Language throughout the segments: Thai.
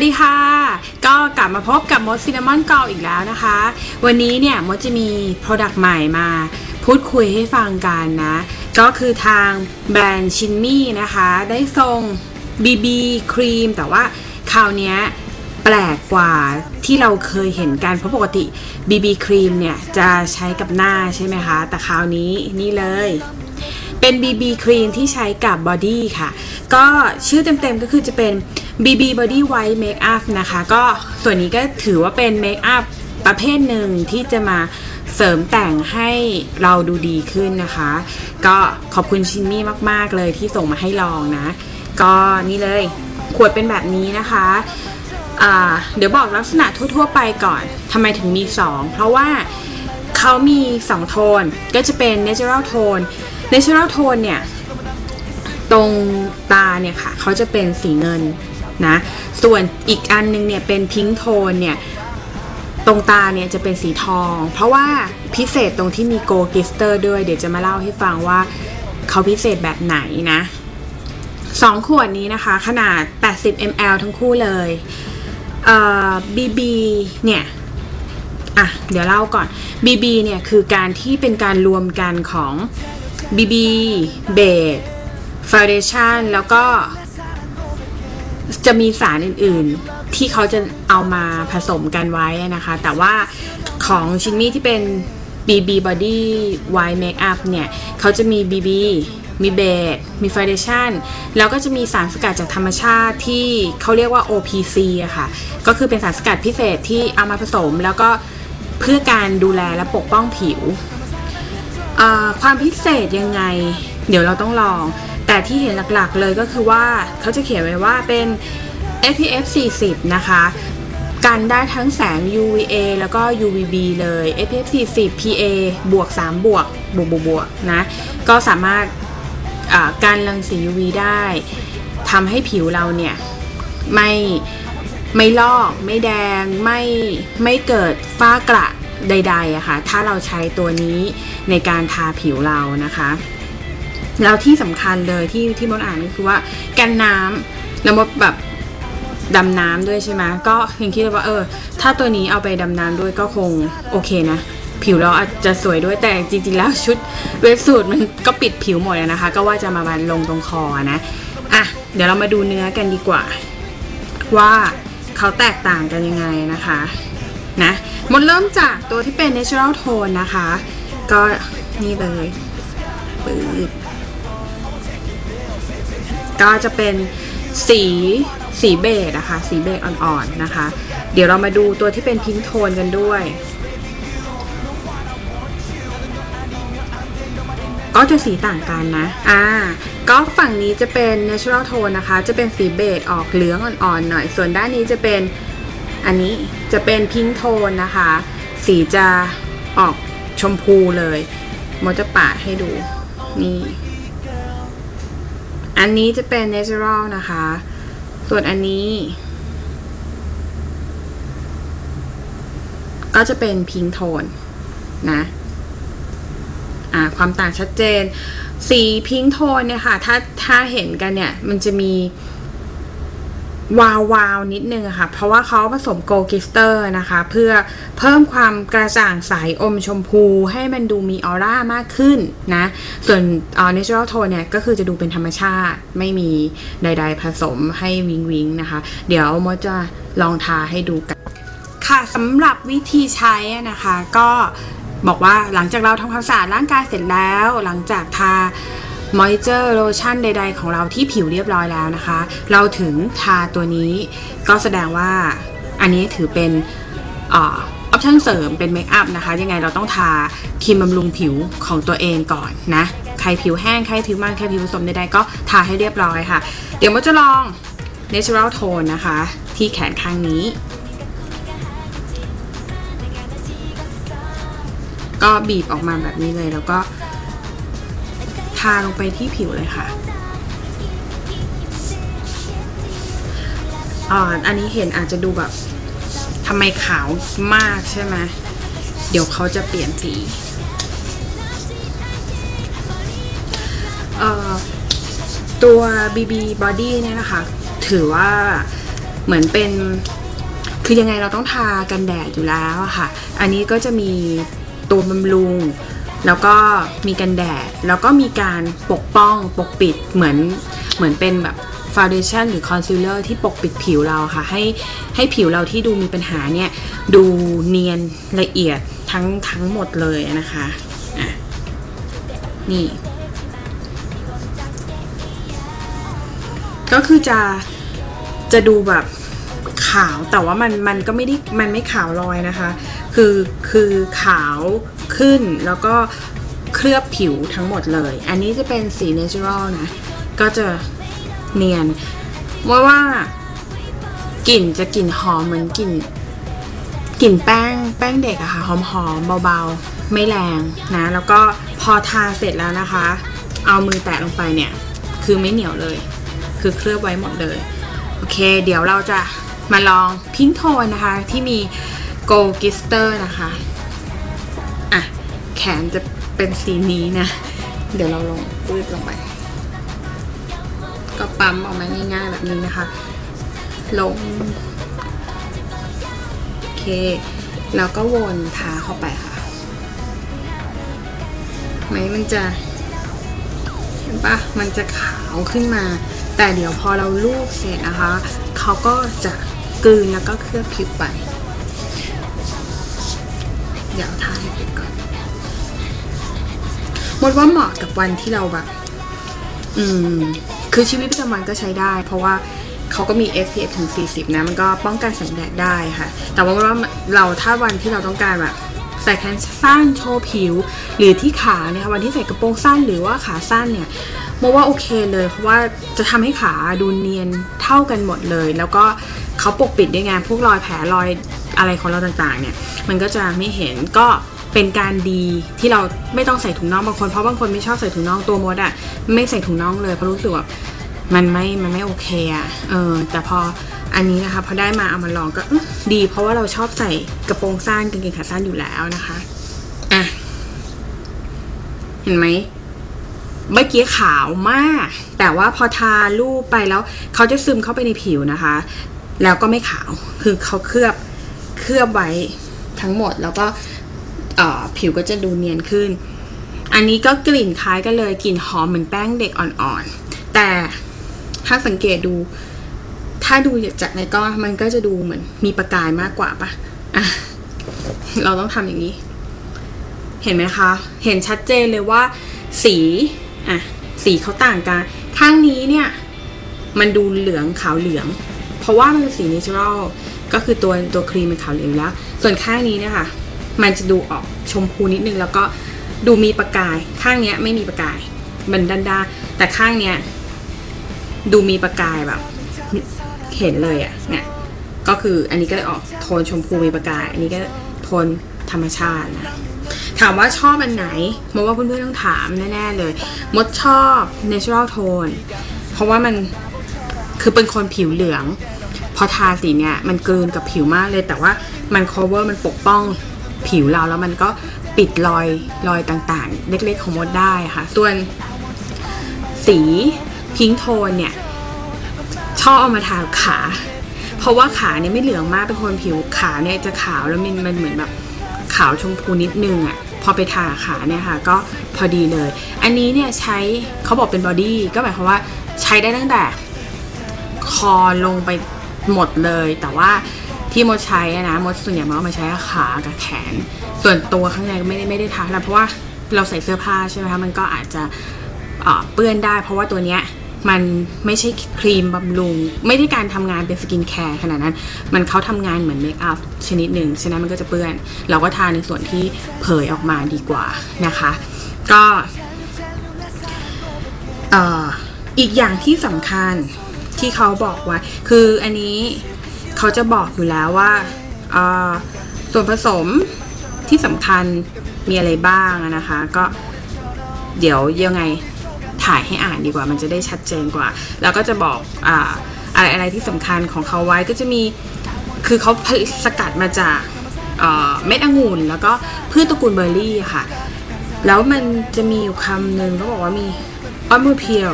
วัสดีค่ะ ก็กลับมาพบกับมดซินนามอนกอลอีกแล้วนะคะ วันนี้เนี่ยมดจะมี Product ใหม่มาพูดคุยให้ฟังกันนะ ก็คือทางแบรนด์ชินมี่นะคะ ได้ส่ง BB ครีมแต่ว่าคราวนี้แปลกกว่าที่เราเคยเห็นกัน เพราะปกติ BB ครีมเนี่ยจะใช้กับหน้าใช่ไหมคะ แต่คราวนี้นี่เลย เป็น BB ครีมที่ใช้กับบอดี้ค่ะ ก็ชื่อเต็มๆก็คือจะเป็น BB Body White Makeup นะคะ ก็ส่วนนี้ก็ถือว่าเป็นเมคอัพประเภทหนึ่งที่จะมาเสริมแต่งให้เราดูดีขึ้นนะคะ ก็ขอบคุณชินมี่มากๆเลยที่ส่งมาให้ลองนะ ก็นี่เลยขวดเป็นแบบนี้นะคะอ่าเดี๋ยวบอกลักษณะทั่ว ๆ ไปก่อนทำไมถึงมี 2 เพราะว่าเขามี 2 โทนก็จะเป็น natural tone natural tone เนี่ย ตรงตาเนี่ยค่ะเขาจะเป็นสีเงินนะ ส่วนอีกอันนึงเนี่ยเป็นพิงโทนเนี่ย ตรงตาเนี่ยจะเป็นสีทอง เพราะว่าพิเศษตรงที่มีโกกิสเตอร์ด้วย เดี๋ยวจะมาเล่าให้ฟังว่าเขาพิเศษแบบไหนนะสองขวดนี้นะคะ ขนาด 80 ml ทั้งคู่เลยเอ่อ BB เนี่ย อะ เดี๋ยวเล่าก่อน BB เนี่ย คือการที่เป็นการรวมกันของ BB Base Foundation แล้วก็จะมีสารอื่นๆ ที่เขาจะเอามาผสมกันไว้นะคะ แต่ว่าของชินมี่ที่เป็น BB Body White Makeup เนี่ย เขาจะมี BB มีเบสมี Foundation แล้วก็จะมีสารสกัดจากธรรมชาติที่เขาเรียกว่า OPC อะค่ะ ก็คือเป็นสารสกัดพิเศษที่เอามาผสมแล้วก็เพื่อการดูแลและปกป้องผิว ความพิเศษยังไง เดี๋ยวเราต้องลอง แต่ที่เห็นหลักๆเลยก็คือว่าเขาจะเขียนไว้ว่าเป็น SPF 40 นะคะกันได้ทั้งแสง UVA แล้วก็ UVB เลย SPF 40 PA บวก 3 บวก บวกบวกบวกนะ ก็สามารถการรังสี UV ได้ทำให้ผิวเราเนี่ย ไม่ไม่ลอก ไม่แดง ไม่ไม่เกิดฝ้ากระ ใดๆอะคะ่ะถ้าเราใช้ตัวนี้ในการทาผิวเรานะคะแล้วที่สำคัญเลยที่ที่มดอ่านก็คือว่ากันน้ำแล้วมดแบบดำน้ำด้วยใช่ไหมก็ยังคิดว่าเออ ถ้าตัวนี้เอาไปดำน้ำด้วยก็คงโอเคนะผิวเราอาจจะสวยด้วยแต่จริงๆแล้วชุดเวสสูตรมันก็ปิดผิวหมดแล้วนะคะ ก็ว่าจะมาบันลงตรงคอนะอะเดี๋ยวเรามาดูเนื้อกันดีกว่า ว่าเขาแตกต่างกันยังไงนะคะ นะมดเริ่มจากตัวที่เป็น natural tone นะคะ ก็นี่เลยปืดก็จะเป็นสีสีเบจนะคะ สีเบจอ่อนๆนะคะ เดี๋ยวเรามาดูตัวที่เป็นพิงโทนกันด้วย ก็จะสีต่างกันนะ อ่า ก็ฝั่งนี้จะเป็น natural tone นะคะ จะเป็นสีเบจออกเหลืองอ่อนๆหน่อย ส่วนด้านนี้จะเป็น อันนี้จะเป็นพิงโทนนะคะ สีจะออกชมพูเลยมจะปาดให้ดู นี่ อันนี้จะเป็น natural นะคะ ส่วนอันนี้ ก็จะเป็นพิงโทนนะอ่าความต่างชัดเจน สีพิงโทนเนี่ยค่ะ ถ้าถ้าเห็นกันเนี่ย มันจะมี วาววาวนิดนึงค่ะ เพราะว่าเขาผสมโกลกิสเตอร์นะคะ เพื่อเพิ่มความกระจ่างใสอมชมพูให้มันดูมีออร่ามากขึ้นนะ ส่วนเอ่อ natural tone เนี่ย ก็คือจะดูเป็นธรรมชาติ ไม่มีใด ๆ ผสมให้วิงวิงนะคะ เดี๋ยวมดจะลองทาให้ดูกัน ค่ะสำหรับวิธีใช้นะคะ ก็บอกว่าหลังจากเราทำความสะอาดร่างกายเสร็จแล้ว หลังจากทา มอยเจอร์โลชั่นใด ๆ ของเราที่ผิวเรียบร้อยแล้วนะคะ เราถึงทาตัวนี้ ก็แสดงว่าอันนี้ถือเป็นออปชั่นเสริมเป็นเมคอัพนะคะ ยังไงเราต้องทาครีมบำรุงผิวของตัวเองก่อนนะ ใครผิวแห้ง ใครผิวมันใครผิวสมใดๆก็ทาให้เรียบร้อยค่ะ เดี๋ยวมจะลอง natural tone นะคะ ที่แขนข้างนี้ ก็บีบออกมาแบบนี้เลยแล้วก็ ทาลงไปที่ผิวเลยค่ะอ่าอันนี้เห็นอาจจะดูแบบทำไมขาวมากใช่ไหมเดี๋ยวเขาจะเปลี่ยนสีตัว BB Body เนี่ยนะคะ ถือว่าเหมือนเป็น คือยังไงเราต้องทากันแดดอยู่แล้วค่ะ อันนี้ก็จะมีตัวบำรุง แล้วก็มีกันแดด แล้วก็มีการปกป้องปกปิดเหมือนเหมือนเป็นแบบฟาวเดชั่นหรือคอนซีลเลอร์ที่ปกปิดผิวเราค่ะ ให้ให้ผิวเราที่ดูมีปัญหาเนี่ย ดูเนียนละเอียดทั้งทั้งหมดเลยนะคะอะนี่ ก็คือจะจะดูแบบขาวแต่ว่ามันมันก็ไม่ได้มันไม่ขาวลอยนะคะ คือคือขาว ขึ้น แล้วก็เคลือบผิวทั้งหมดเลย อันนี้จะเป็นสี natural นะ ก็จะเนียน ว่าว่ากลิ่นจะกลิ่นหอมเหมือนกลิ่นกลิ่นแป้งแป้งเด็กอะค่ะหอมหอมเบาๆ ไม่แรงนะ แล้วก็พอทาเสร็จแล้วนะคะ เอามือแตะลงไปเนี่ย คือไม่เหนียวเลย คือเคลือบไว้หมดเลย โอเค เดี๋ยวเราจะมาลองพิงโทนนะคะ ที่มีโกลกิสเตอร์นะคะ แขนจะเป็นสีนี้นะ เดี๋ยวเราลงปืดลงไป ก็ปั๊มออกมาง่ายๆแบบนี้นะคะ ลง โอเค แล้วก็วนทาเข้าไปค่ะ ไหมมันจะเห็นปะมันจะขาวขึ้นมา แต่เดี๋ยวพอเราลูบเสร็จนะคะ เขาก็จะกลืนแล้วก็เคลือบผิวไป เดี๋ยวทาให้ผิวก่อน มดว่าเหมาะกับวันที่เราแบบ อืม คือชีวิตประจำวันก็ใช้ได้ เพราะว่าเขาก็มี SPF ถึง 40 นะ มันก็ป้องกันแสงแดดได้ค่ะ แต่ว่าว่าเราถ้าวันที่เราต้องการแบบใส่แขนสั้นโชว์ผิว หรือที่ขาเนี่ยค่ะวันที่ใส่กระโปรงสั้นหรือว่าขาสั้นเนี่ยโมว่าโอเคเลย เพราะว่าจะทำให้ขาดูเนียนเท่ากันหมดเลย แล้วก็เขาปกปิดด้วยไงพวกรอยแผลรอยอะไรของเราต่างๆ เนี่ย มันก็จะไม่เห็นก็ เป็นการดีที่เราไม่ต้องใส่ถุงน่องบางคนเพราะบางคนไม่ชอบใส่ถุงน่องตัวมดอะไม่ใส่ถุงน่องเลยเพราะรู้สึกว่ามันไม่มันไม่โอเคอะเออแต่พออันนี้นะคะพอได้มาเอามาลองก็ดี เพราะว่าเราชอบใส่กระโปรงสั้นกางเกงขาสั้นอยู่แล้วนะคะอะเห็นไหมเมื่อกี้ขาวมาก แต่ว่าพอทาลูบไปแล้วเขาจะซึมเข้าไปในผิวนะคะ แล้วก็ไม่ขาวคือเขาเคลือบเคลือบไว้ทั้งหมดแล้วก็ ผิวก็จะดูเนียนขึ้น อันนี้ก็กลิ่นคล้ายกันเลยกลิ่นหอมเหมือนแป้งเด็กอ่อนๆ แต่ถ้าสังเกตดู ถ้าดูจากในกล้องมันก็จะดูเหมือนมีประกายมากกว่าปะ่ะเราต้องทำอย่างนี้ เห็นไหมคะ เห็นชัดเจนเลยว่า สีอะสีเขาต่างกัน ข้างนี้เนี่ย มันดูเหลืองขาวเหลือง เพราะว่ามันเป็นสี natural ก็คือตัวตัวครีมเป็นขาวเหลืองแล้ว ส่วนข้างนี้เนี่ยค่ะ มันจะดูออกชมพูนิดนึงแล้วก็ดูมีประกาย ข้างเนี้ยไม่มีประกายมันด้านด้าแต่ข้างเนี้ยดูมีประกายแบบ เห็นเลยอะ่ะเนี่ยก็คืออันนี้ก็ออกโทนชมพูมีประกาย อันนี้ก็โทนธรรมชาตินะถามว่าชอบอันไหนมดว่าเพื่อนๆต้องถามแน่ๆเลย มดชอบ natural tone เพราะว่ามันคือเป็นคนผิวเหลือง พอทาสีเนี่ยมันกลืนกับผิวมากเลยแต่ว่ามัน cover มันปกป้อง ผิวเราแล้วมันก็ปิดรอยรอยต่างๆ เล็กๆของมดได้ค่ะ ส่วนสีพิงโทนเนี่ย ชอบเอามาทาขา เพราะว่าขาเนี่ยไม่เหลืองมากเป็นคนผิวขาเนี่ยจะขาวแล้วมันมันเหมือนแบบขาวชมพูนิดนึงอะ่ะพอไปทาขาเนี่ยค่ะ ก็พอดีเลย อันนี้เนี่ยใช้เขาบอกเป็นบอดี้ก็หมายความว่าใช้ได้ตั้งแต่คอลงไปหมดเลย แต่ว่า ที่มดใช้นะมดส่วนใหญ่มดเอามาใช้ขากับแขน ส่วนตัวข้างในก็ไม่ได้ไม่ได้ทาแล้วเพราะว่าเราใส่เสื้อผ้าใช่ไหมคะมันก็อาจจะเปื้อนได้ เพราะว่าตัวเนี้ยมันไม่ใช่ครีมบำรุง ไม่ได้การทำงานเป็นสกินแคร์ขนาดนั้น มันเขาทำงานเหมือนเมคอัพชนิดหนึ่งฉะนั้นมันก็จะเปื้อน เราก็ทาในส่วนที่เผยออกมาดีกว่านะคะ ก็เอ่ออีกอย่างที่สำคัญที่เขาบอกไว้คืออันนี้ เขาจะบอกอยู่แล้วว่าส่วนผสมที่สำคัญมีอะไรบ้างนะคะ ก็เดี๋ยวยังไงถ่ายให้อ่านดีกว่า มันจะได้ชัดเจนกว่า แล้วก็จะบอกออะไรอะไรที่สำคัญของเขาไว้ก็จะมีคือเขาสกัดมาจากเม็ดองุ่นแล้วก็พืชตระกูลเบอร์รี่ค่ะ แล้วมันจะมีอยู่คำหนึ่งเขาบอกว่ามีออม o เพียว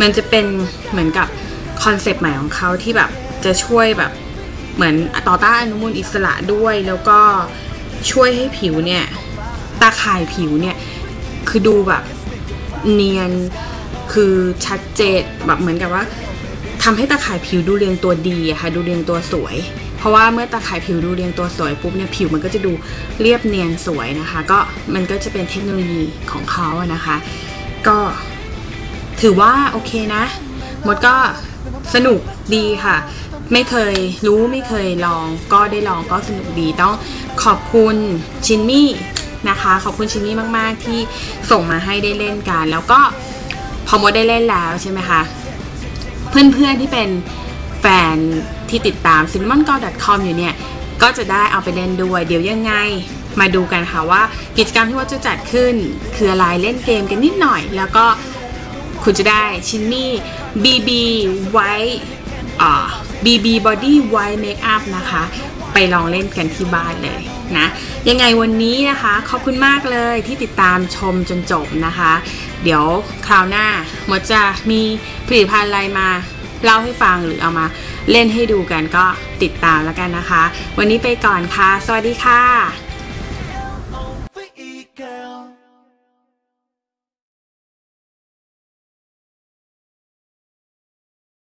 มันจะเป็นเหมือนกับคอนเซปต์ใหม่ของเขาที่แบบ จะช่วยแบบเหมือนต่อต้านอนุมูลอิสระด้วย แล้วก็ช่วยให้ผิวเนี่ย ตาข่ายผิวเนี่ย คือดูแบบเนียนคือชัดเจนแบบเหมือนกับว่าทำให้ตาข่ายผิวดูเรียงตัวดีอะค่ะดูเรียงตัวสวย เพราะว่าเมื่อตาข่ายผิวดูเรียงตัวสวยปุ๊บเนี่ยผิวมันก็จะดูเรียบเนียนสวยนะคะ ก็มันก็จะเป็นเทคโนโลยีของเขาอะนะคะ ก็ถือว่าโอเคนะมดก็สนุกดีค่ะ ไม่เคยรู้ไม่เคยลอง ก็ได้ลองก็สนุกดีต้องขอบคุณชินมี่นะคะ ขอบคุณชินมี่มาก ๆ ที่ส่งมาให้ได้เล่นกัน แล้วก็พอมดได้เล่นแล้วใช่ไหมคะเพื่อน ๆ ที่เป็นแฟนที่ติดตาม c i n n a m o n g o c o m อยู่เนี่ย ก็จะได้เอาไปเล่นด้วย เดี๋ยวยังไงมาดูกันค่ะว่ากิจกรรมที่ว่าจะจัดขึ้น คืออะไรเล่นเกมกันนิดหน่อย แล้วก็คุณจะได้ชินนี่ BB White อ่า BB Body White Makeup นะคะ ไปลองเล่นกันที่บ้านเลยนะ ยังไงวันนี้นะคะ ขอบคุณมากเลยที่ติดตามชมจนจบนะคะ เดี๋ยวคราวหน้าหมดจะมีผลิตภัณฑ์อะไรมาเล่าให้ฟังหรือเอามาเล่นให้ดูกันก็ติดตามแล้วกันนะคะ วันนี้ไปก่อนค่ะ สวัสดีค่ะ